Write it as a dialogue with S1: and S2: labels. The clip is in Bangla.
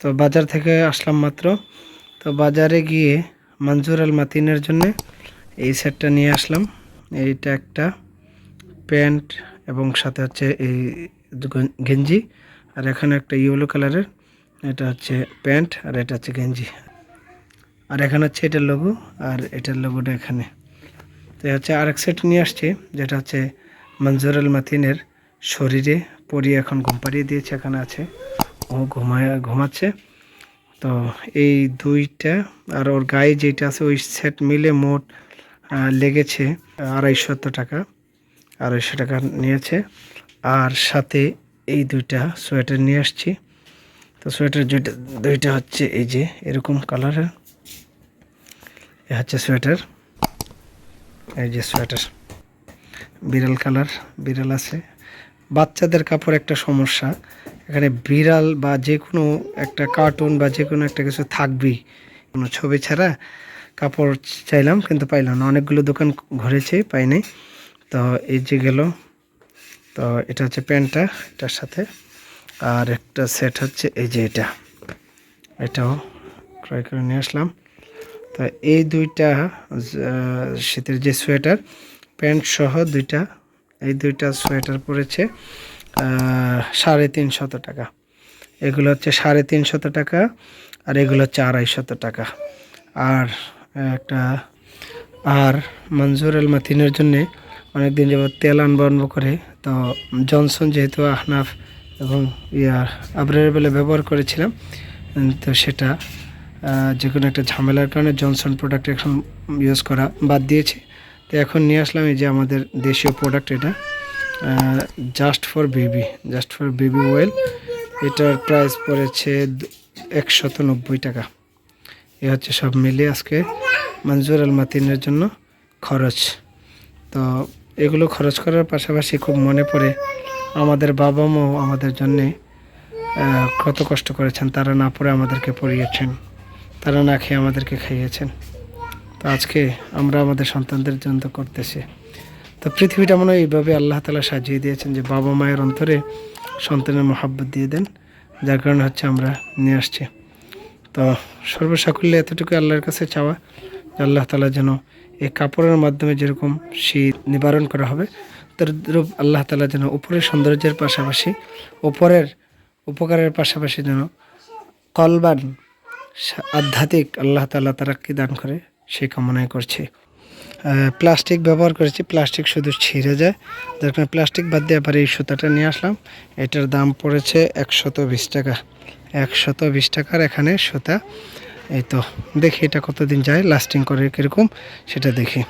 S1: তো বাজার থেকে আসলাম মাত্র। তো বাজারে গিয়ে মঞ্জুর আল মাতিনের জন্য এই সেটটা নিয়ে আসলাম। এইটা একটা প্যান্ট এবং সাথে হচ্ছে এই গেঞ্জি আর এখানে একটা ইয়েলো কালারের, এটা হচ্ছে প্যান্ট আর এটা হচ্ছে গেঞ্জি। আর এখানে হচ্ছে এটার লোগো আর এটার লোগোটা এখানে। তো হচ্ছে আরেক সেট নিয়ে আসছে, যেটা হচ্ছে মঞ্জুর আল মাতিনের শরীরে পরিয়ে এখন ঘুম পাড়িয়ে দিয়েছে, এখানে আছে। ও ঘুমায় ঘুমাচ্ছে। তো এই দুইটা আর ওর গায়ে যেটা আছে, ওই সেট মিলে মোট লেগেছে আড়াইশত টাকা, আড়াইশো টাকা নিয়েছে। আর সাথে এই দুইটা সোয়েটার নিয়ে আসছি। তো সোয়েটার দুইটা দুইটা হচ্ছে এই যে এরকম কালারের এ হচ্ছে সোয়েটার। এই যে সোয়েটার। বিড়াল কালার বিড়াল আছে। বাচ্চাদের কাপড় একটা সমস্যা। এখানে বিড়াল বা যে কোনো একটা কার্টুন বা যে কোনো একটা কিছু থাকবেই। কোনো ছবি ছাড়া কাপড় চাইলাম, কিন্তু পাইলাম না। অনেকগুলো দোকান ঘুরেছি পাইনি তো এই যে গেল, তো এটা হচ্ছে প্যান্টটা, এটার সাথে। আর একটা সেট হচ্ছে, এই যে এটা। এটাও ক্রয় করে নিয়ে আসলাম। তো এই দুইটা শীতের যে সোয়েটার, প্যান্ট সহ দুইটা এই দুইটা সোয়েটার পড়েছে সাড়ে তিনশত টাকা। এগুলো হচ্ছে সাড়ে তিনশত টাকা আর এগুলো হচ্ছে আড়াইশত টাকা। আর একটা, আর মঞ্জুর আল মাতিনের জন্যে অনেকদিন যাবত তেল আনব করে, তো জনসন যেহেতু আহনাফ এবং ইয়ার আবরের বেলা ব্যবহার করেছিলাম তো সেটা যে কোনো একটা ঝামেলার কারণে জনসন প্রোডাক্ট এখন ইউজ করা বাদ দিয়েছি। তো এখন নিয়ে আসলাম এই যে আমাদের দেশীয় প্রোডাক্ট এটা just for baby just for baby oil এটার প্রাইস পড়েছে একশত নব্বই টাকা। এ হচ্ছে সব মিলিয়ে আজকে মঞ্জুর আল মাতিনের জন্য খরচ। তো এগুলো খরচ করার পাশাপাশি খুব মনে পড়ে আমাদের বাবা মাও আমাদের জন্যে কত কষ্ট করেছেন, তারা না পড়ে আমাদেরকে পড়িয়েছেন, তারা না খেয়ে আমাদেরকে খাইয়েছেন। তো আজকে আমরা আমাদের সন্তানদের জন্য করতেছি। তো পৃথিবীটা মনে হয় এইভাবে আল্লাহ তালা সাজিয়ে দিয়েছেন যে বাবা মায়ের অন্তরে সন্তানের মহাব্বত দিয়ে দেন, যার কারণে হচ্ছে আমরা নিয়ে আসছি। তো সর্বসাকুল্যে এতটুকু আল্লাহর কাছে চাওয়া যে আল্লাহ তালা যেন এই কাপড়ের মাধ্যমে যেরকম শীত নিবারণ করা হবে, তদ্রূপ আল্লাহ তালা যেন উপরের সৌন্দর্যের পাশাপাশি, উপরের উপকারের পাশাপাশি যেন কলবান আধ্যাত্মিক আল্লাহ তালা তারা কি দান করে। সেই কামনাই করছি। প্লাস্টিক ব্যবহার করেছি প্লাস্টিক শুধু ছিঁড়ে যায়। যার কারণে প্লাস্টিক বাদ দিয়ে আবার এই সুতাটা নিয়ে আসলাম। এটার দাম পড়েছে একশত বিশ টাকা। একশত বিশ টাকার এখানে সুতা। এই তো, দেখি এটা কতদিন যায় লাস্টিং করে কীরকম, সেটা দেখি।